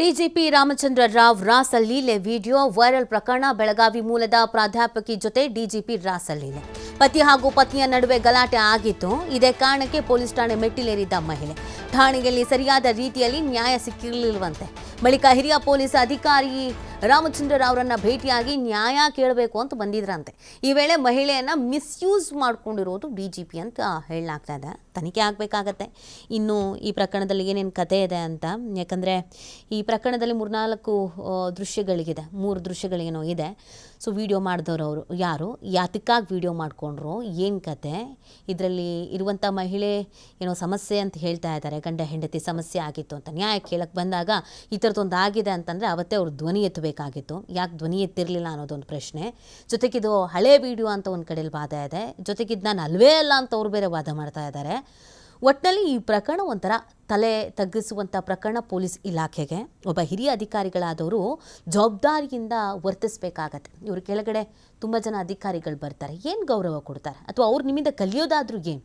DGP Ramachandra Rao ರಾಸಲೀಲೆ video viral ಪ್ರಕರಣ ಬೆಳಗಾವಿ ಮೂಲದ ಪ್ರಾಧ್ಯಾಪಕಿ ಜೊತೆ ಡಿಜಿಪಿ ರಾಸಲೀಲೆ ಪತಿ ಹಾಗೂ ಪತ್ನಿಯ ನಡುವೆ ಗಲಾಟೆ ಆಗಿತ್ತು ಇದೇ ಕಾರಣಕ್ಕೆ ಪೊಲೀಸ್ ಠಾಣೆ ಮೆಟ್ಟಿಲೇರಿದ್ದ ಮಹಿಳೆ. ಠಾಣೆಯಲ್ಲಿ ಸರಿಯಾದ ರೀತಿಯಲ್ಲಿ ನ್ಯಾಯ ಸಿಕ್ಕಿರಲಿಲ್ಲವಂತೆ. ಬಳಿಕ ಹಿರಿಯ ಪೊಲೀಸ್ ಅಧಿಕಾರಿ ರಾಮಚಂದ್ರ ರಾವ್ರನ್ನ ಭೇಟಿಯಾಗಿ ನ್ಯಾಯ ಕೇಳಬೇಕು ಅಂತ ಬಂದಿದ್ರಂತೆ. ಈ ವೇಳೆ ಮಹಿಳೆಯನ್ನ ಮಿಸ್ಯೂಸ್ ಮಾಡಿಕೊಂಡಿರೋದು ಡಿಜಿಪಿ ಅಂತ ಹೇಳಲಾಗ್ತಾ ಇದೆ. ತನಿಖೆ ಆಗಬೇಕಾಗತ್ತೆ. ಇನ್ನು ಈ ಪ್ರಕರಣದಲ್ಲಿ ಏನೇನು ಕತೆ ಇದೆ ಅಂತ, ಯಾಕಂದರೆ ಈ ಪ್ರಕರಣದಲ್ಲಿ ಮೂರ್ನಾಲ್ಕು ದೃಶ್ಯಗಳಿಗಿದೆ. ಮೂರು ದೃಶ್ಯಗಳೇನೋ ಇದೆ. ಸೊ ವಿಡಿಯೋ ಮಾಡಿದವರು ಅವರು ಯಾರು? ಯಾತಕ್ಕಾಗಿ ವಿಡಿಯೋ ಮಾಡಿಕೊಂಡ್ರು? ಏನು ಕತೆ? ಇದರಲ್ಲಿ ಇರುವಂಥ ಮಹಿಳೆ ಏನೋ ಸಮಸ್ಯೆ ಅಂತ ಹೇಳ್ತಾ ಇದ್ದಾರೆ. ಗಂಡ, ಹೆಂಡತಿ ಸಮಸ್ಯೆ ಆಗಿತ್ತು ಅಂತ ನ್ಯಾಯ ಕೇಳಕ್ಕೆ ಬಂದಾಗ ಈ ಥರದ್ದೊಂದು ಆಗಿದೆ ಅಂತಂದರೆ ಅವತ್ತೇ ಅವ್ರು ಧ್ವನಿ ಎತ್ತಬೇಕಾಗಿತ್ತು. ಯಾಕೆ ಧ್ವನಿ ಎತ್ತಿರಲಿಲ್ಲ ಅನ್ನೋದೊಂದು ಪ್ರಶ್ನೆ. ಜೊತೆಗಿದು ಹಳೆ ವಿಡಿಯೋ ಅಂತ ಒಂದು ಕಡೆಯಲ್ಲಿ ವಾದ ಇದೆ. ಜೊತೆಗಿದ್ದು ನಾನು ಅಲ್ವೇ ಅಲ್ಲ ಅಂತ ಅವ್ರು ಬೇರೆ ವಾದ ಮಾಡ್ತಾ ಇದ್ದಾರೆ. ಒಟ್ಟಿನಲ್ಲಿ ಈ ಪ್ರಕರಣ ಒಂಥರ ತಲೆ ತಗ್ಗಿಸುವಂಥ ಪ್ರಕರಣ ಪೊಲೀಸ್ ಇಲಾಖೆಗೆ. ಒಬ್ಬ ಹಿರಿಯ ಅಧಿಕಾರಿಗಳಾದವರು ಜವಾಬ್ದಾರಿಯಿಂದ ವರ್ತಿಸಬೇಕಾಗತ್ತೆ. ಇವರು ಕೆಳಗಡೆ ತುಂಬ ಜನ ಅಧಿಕಾರಿಗಳು ಬರ್ತಾರೆ. ಏನು ಗೌರವ ಕೊಡ್ತಾರೆ? ಅಥವಾ ಅವ್ರು ನಿಮ್ಮಿಂದ ಕಲಿಯೋದಾದ್ರೂ ಏನು?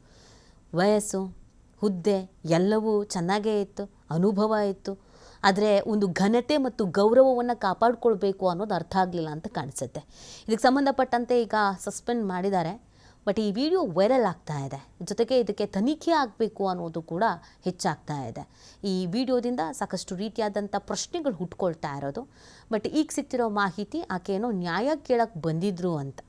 ವಯಸ್ಸು, ಹುದ್ದೆ, ಎಲ್ಲವೂ ಚೆನ್ನಾಗೇ ಇತ್ತು, ಅನುಭವ ಇತ್ತು. ಆದರೆ ಒಂದು ಘನತೆ ಮತ್ತು ಗೌರವವನ್ನು ಕಾಪಾಡಿಕೊಳ್ಬೇಕು ಅನ್ನೋದು ಅರ್ಥ ಆಗಲಿಲ್ಲ ಅಂತ ಕಾಣಿಸುತ್ತೆ. ಇದಕ್ಕೆ ಸಂಬಂಧಪಟ್ಟಂತೆ ಈಗ ಸಸ್ಪೆಂಡ್ ಮಾಡಿದ್ದಾರೆ. ಬಟ್ ಈ ವಿಡಿಯೋ ವೈರಲ್ ಆಗ್ತಾ ಇದೆ. ಜೊತೆಗೆ ಇದಕ್ಕೆ ತನಿಖೆ ಆಗಬೇಕು ಅನ್ನೋದು ಕೂಡ ಹೆಚ್ಚಾಗ್ತಾ ಇದೆ. ಈ ವಿಡಿಯೋದಿಂದ ಸಾಕಷ್ಟು ರೀತಿಯಾದಂಥ ಪ್ರಶ್ನೆಗಳು ಹುಟ್ಕೊಳ್ತಾ ಇರೋದು. ಬಟ್ ಈಗ ಸಿಕ್ತಿರೋ ಮಾಹಿತಿ ಆಕೆ ಏನೋ ನ್ಯಾಯ ಕೇಳಕ್ಕೆ ಬಂದಿದ್ರು ಅಂತ.